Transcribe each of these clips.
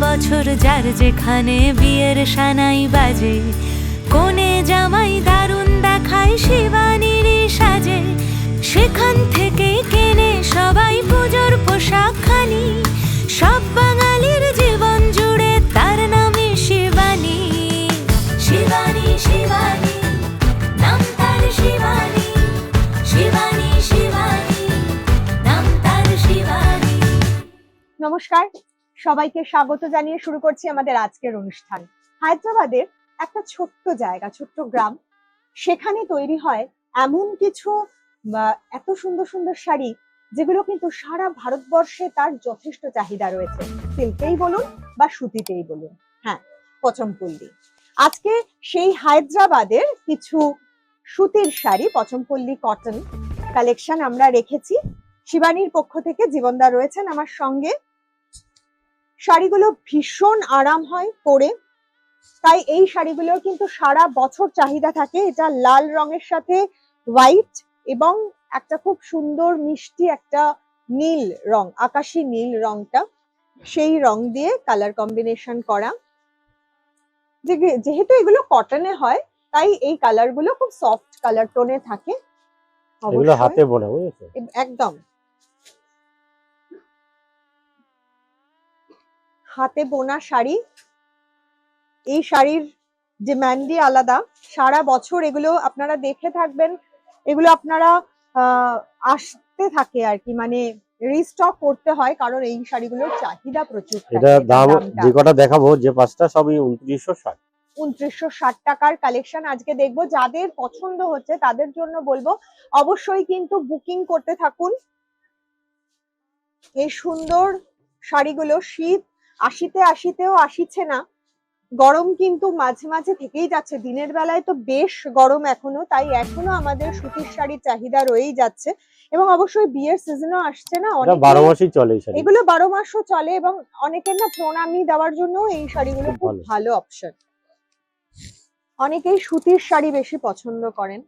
বছর যার যেখানে বিয়ের সানাই বাজে। কোনে জামাই দারুণ দেখায় শিবানীর সাজে। সেখান থেকে কেনে সবাই পুজোর পোশাক খানি। সব বাঙালির জীবন জুড়ে তার নামে শিবানী। শিবানী শিবানী শিবানী। শিবানী। নমস্কার। সবাইকে স্বাগত জানিয়ে শুরু করছি আমাদের আজকের অনুষ্ঠান। হায়দ্রাবাদের একটা ছোট্ট জায়গা, ছোট্ট গ্রাম। সেখানে তৈরি হয় এমন কিছু এত সুন্দর সুন্দর শাড়ি, যেগুলো কিন্তু সারা ভারতবর্ষে তার যথেষ্ট চাহিদা রয়েছে। সিল্কেই বলুন বা সুতিতেই বলুন। হ্যাঁ পচমপল্লী। আজকে সেই হায়দ্রাবাদের কিছু সুতির শাড়ি, পচমপল্লী কটন কালেকশন আমরা রেখেছি। শিবানীর পক্ষ থেকে জীবনদা রয়েছেন আমার সঙ্গে। শাড়িগুলো ভীষণ আরাম হয় পরে। তাই এই শাড়িগুলোর কিন্তু সারা বছর চাহিদা থাকে। এটা লাল রঙের সাথে হোয়াইট এবং একটা খুব সুন্দর মিষ্টি একটা নীল রং আকাশি নীল রংটা। সেই রং দিয়ে কালার কম্বিনেশন করা। যেহেতু এগুলো কটনে হয় তাই এই কালারগুলো খুব সফট কালার টোনে থাকে। হাতে বোনা একদম। হাতে বোনা শাড়ি। এই শাড়ির ডিমান্ডই আলাদা সারা বছর এগুলো আপনারা দেখে থাকবেন। এগুলো আপনারা আসতে থাকে আর কি মানে রিস্টক করতে হয় কারণ এই শাড়িগুলোর চাহিদা প্রচুর এটা দাম যে কটা দেখাবো যে পাঁচটা সবই উনত্রিশশো ষাট। উনত্রিশশো ষাট টাকার কালেকশন আজকে দেখব। যাদের পছন্দ হচ্ছে তাদের জন্য বলব অবশ্যই কিন্তু বুকিং করতে থাকুন। এই সুন্দর শাড়িগুলো শীত আসিতে আসিতেও আসিছে না। গরম কিন্তু মাঝে মাঝে থেকেই যাচ্ছে। দিনের বেলায় তো বেশ গরম এখনও তাই এখনও আমাদের সুতির শাড়ির চাহিদা রয়েই যাচ্ছে। এবং অবশ্যই বিয়ের সিজনও আসছে না এটা অনেকেই- বারো মাসই চলে এগুলো বারো মাসও চলে এবং অনেকের না প্রণামী দেওয়ার জন্য এই শাড়িগুলো খুব। ভালো। অপশন অনেকেই সুতির শাড়ি বেশি পছন্দ করেন।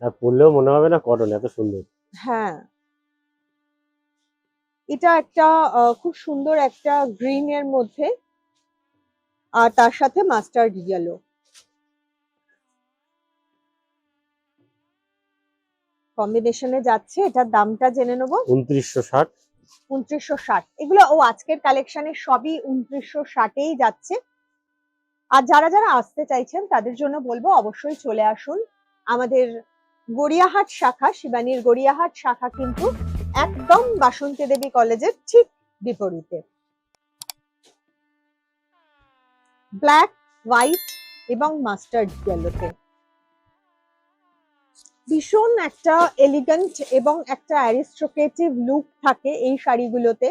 আর পরলেও মনে হবে না কটন এত সুন্দর। হ্যাঁ। এটা একটা খুব সুন্দর একটা গ্রিন এর মধ্যে আর তার সাথে মাস্টার্ড ইয়েলো কম্বিনেশনে যাচ্ছে এটার দামটা জেনে নেব। উনত্রিশশো ষাট। উনত্রিশশো ষাট। এগুলো ও আজকের কালেকশনে সবই উনত্রিশশো ষাটেই যাচ্ছে। আর যারা যারা আসতে চাইছেন তাদের জন্য বলব অবশ্যই চলে আসুন। আমাদের গড়িয়াহাট শাখা শিবানীর গড়িয়াহাট শাখা কিন্তু একদম বাসন্তী দেবী কলেজের ঠিক বিপরীতে। ব্ল্যাক হোয়াইট এবং মাস্টার্ড ইয়েলোতে ভীষণ একটা এলিগেন্ট এবং একটা অ্যারিস্ট্রোক্রেটিভ লুক থাকে এই শাড়িগুলোতে।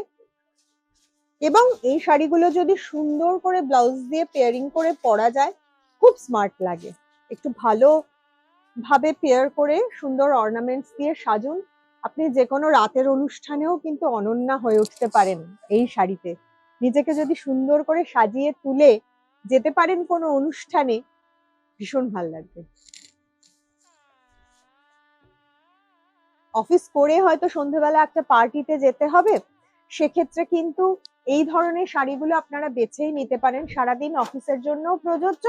এবং এই শাড়িগুলো যদি সুন্দর করে ব্লাউজ দিয়ে পেয়ারিং করে পরা যায়, খুব স্মার্ট লাগে। একটু ভালো ভাবে পেয়ার করে সুন্দর অর্নামেন্টস দিয়ে সাজুন আপনি যে কোনো রাতের অনুষ্ঠানেও কিন্তু অনন্যা হয়ে উঠতে পারেন এই শাড়িতে। নিজেকে যদি সুন্দর করে সাজিয়ে তুলে যেতে পারেন কোনো অনুষ্ঠানে, ভীষণ ভালো লাগবে। অফিস করে হয়তো সন্ধেবেলা একটা পার্টিতে যেতে হবে, সেক্ষেত্রে কিন্তু এই ধরনের শাড়িগুলো আপনারা বেছেই নিতে পারেন। সারাদিন অফিসের জন্য প্রযোজ্য।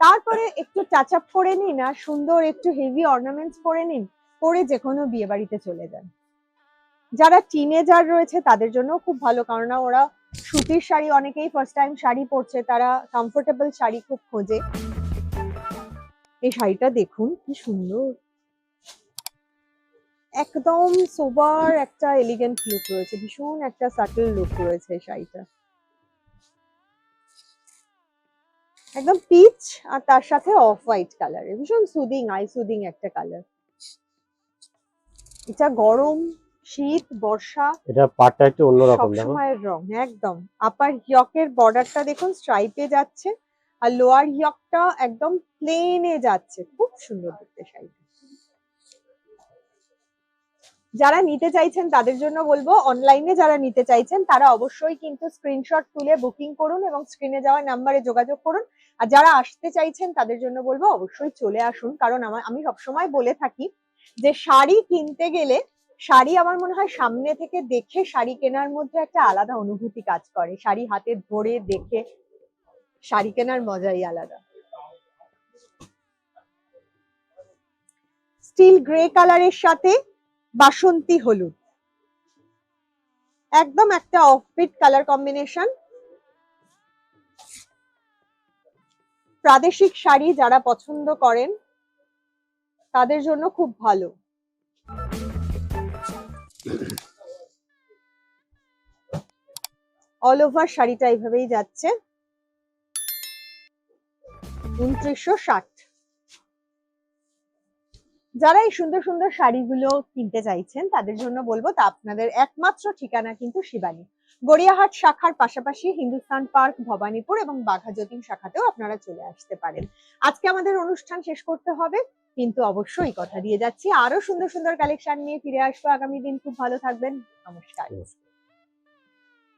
তারপরে একটু টাচ আপ করে নিন আর সুন্দর একটু হেভি অর্নামেন্টস পরে নিন। পরে যে কোনো বিয়ে বাড়িতে চলে যান। যারা টিনেজার রয়েছে, তাদের জন্য খুব ভালো। কারণ ওরা সুতির শাড়ি, অনেকেই ফার্স্ট টাইম শাড়ি পরছে, তারা কমফোর্টেবল শাড়ি খুব খোঁজে। এই শাড়িটা দেখুন, কি সুন্দর। একদম সোবার একটা এলিগেন্ট লুক রয়েছে, ভীষণ একটা সাটল লুক রয়েছে শাড়িটা। একদম পিচ আর তার সাথে অফ হোয়াইট কালার ভীষণ সুদিং আই সুদিং একটা কালার এটা গরম শীত বর্ষা এটা পাটটা একটু অন্যরকম দেখো। সবসময়ের রং একদম। আপার হিয়কের বর্ডারটা দেখুন স্ট্রাইপে যাচ্ছে আর লোয়ার হিয়কটা একদম প্লেনে যাচ্ছে। খুব সুন্দর দেখতে শাড়িটা। যারা নিতে চাইছেন তাদের জন্য বলব অনলাইনে যারা নিতে চাইছেন তারা অবশ্যই কিন্তু স্ক্রিনশট তুলে বুকিং করুন এবং স্ক্রিনে যাওয়া নাম্বারে যোগাযোগ করুন। আর যারা আসতে চাইছেন তাদের জন্য বলব অবশ্যই চলে আসুন। কারণ আমার আমি সবসময় বলে থাকি যে শাড়ি কিনতে গেলে শাড়ি আমার মনে হয় সামনে থেকে দেখে শাড়ি কেনার মধ্যে একটা আলাদা অনুভূতি কাজ করে। শাড়ি হাতে ধরে দেখে শাড়ি কেনার মজাই আলাদা। স্টিল গ্রে কালারের সাথে বাসন্তী হলুদ। একদম একটা অফবিট কালার কম্বিনেশন। প্রাদেশিক শাড়ি যারা পছন্দ করেন তাদের জন্য খুব ভালো। অল ওভার শাড়িটা এইভাবেই যাচ্ছে। উনত্রিশশো ষাট। যারা এই সুন্দর সুন্দর শাড়িগুলো কিনতে চাইছেন, তাদের জন্য বলব তা আপনাদের একমাত্র ঠিকানা কিন্তু শিবানী। গড়িয়াহাট শাখার পাশাপাশি হিন্দুস্তান পার্ক, ভবানীপুর এবং বাঘা যতীন শাখাতেও আপনারা চলে আসতে পারেন। আজকে আমাদের অনুষ্ঠান শেষ করতে হবে, কিন্তু অবশ্যই কথা দিয়ে যাচ্ছি। আরও সুন্দর সুন্দর কালেকশন নিয়ে ফিরে আসব। আগামী দিন খুব ভালো থাকবেন। নমস্কার।